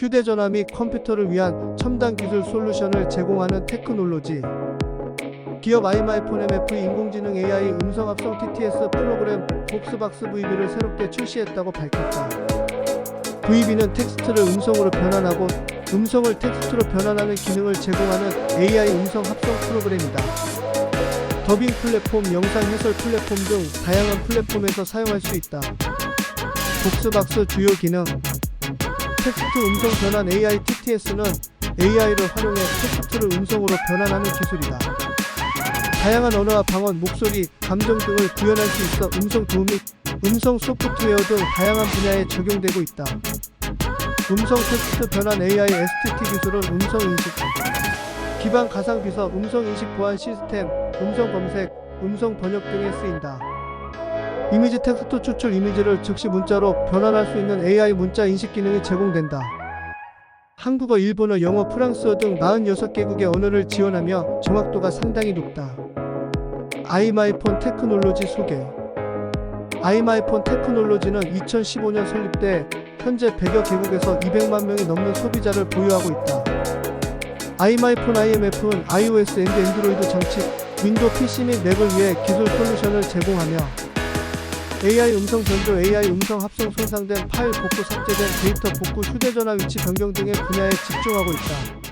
휴대전화 및 컴퓨터를 위한 첨단 기술 솔루션을 제공하는 테크놀로지. 기업 아이마이폰 MF 인공지능 AI 음성 합성 TTS 프로그램 복스박스 VB를 새롭게 출시했다고 밝혔다. VB는 텍스트를 음성으로 변환하고 음성을 텍스트로 변환하는 기능을 제공하는 AI 음성 합성 프로그램이다. 더빙 플랫폼, 영상 해설 플랫폼 등 다양한 플랫폼에서 사용할 수 있다. 복스박스 주요 기능 텍스트 음성 변환 AI TTS는 AI를 활용해 텍스트를 음성으로 변환하는 기술이다. 다양한 언어와 방언, 목소리, 감정 등을 구현할 수 있어 음성 도움 및 음성 소프트웨어 등 다양한 분야에 적용되고 있다. 음성 텍스트 변환 AI STT 기술은 음성 인식, 기반 가상 비서, 음성 인식 보안 시스템, 음성 검색, 음성 번역 등에 쓰인다. 이미지 텍스트 추출 이미지를 즉시 문자로 변환할 수 있는 AI 문자 인식 기능이 제공된다. 한국어, 일본어, 영어, 프랑스어 등 46개국의 언어를 지원하며 정확도가 상당히 높다. 아이마이폰 테크놀로지 소개 아이마이폰 테크놀로지는 2015년 설립돼 현재 100여 개국에서 200만 명이 넘는 소비자를 보유하고 있다. 아이마이폰 IMF는 iOS 앤드 앤드로이드 장치, 윈도우 PC 및 맥을 위해 기술 솔루션을 제공하며 AI 음성 변조, AI 음성 합성 손상된 파일 복구 삭제된 데이터 복구 휴대전화 위치 변경 등의 분야에 집중하고 있다.